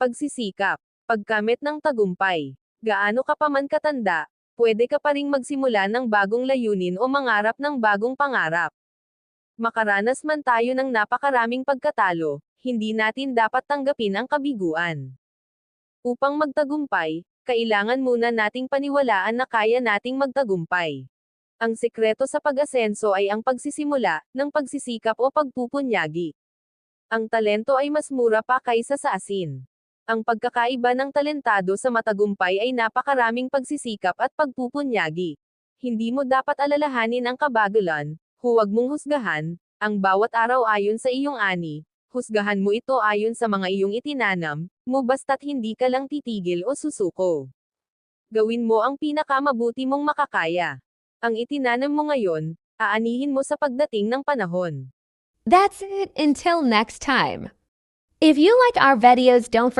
Pagsisikap. Pagkamit ng tagumpay. Gaano ka pa man katanda, pwede ka pa ring magsimula ng bagong layunin o mangarap ng bagong pangarap. Makaranas man tayo ng napakaraming pagkatalo, hindi natin dapat tanggapin ang kabiguan. Upang magtagumpay, kailangan muna nating paniwalaan na kaya nating magtagumpay. Ang sikreto sa pag-asenso ay ang pagsisimula, ng pagsisikap o pagpupunyagi. Ang talento ay mas mura pa kaysa sa asin. Ang pagkakaiba ng talentado sa matagumpay ay napakaraming pagsisikap at pagpupunyagi. Hindi mo dapat alalahanin ang kabagalan, huwag mong husgahan, ang bawat araw ayon sa iyong ani, husgahan mo ito ayon sa mga iyong itinanam, mo basta't hindi ka lang titigil o susuko. Gawin mo ang pinakamabuti mong makakaya. Ang itinanam mo ngayon, aanihin mo sa pagdating ng panahon. That's it until next time. If you like our videos, don't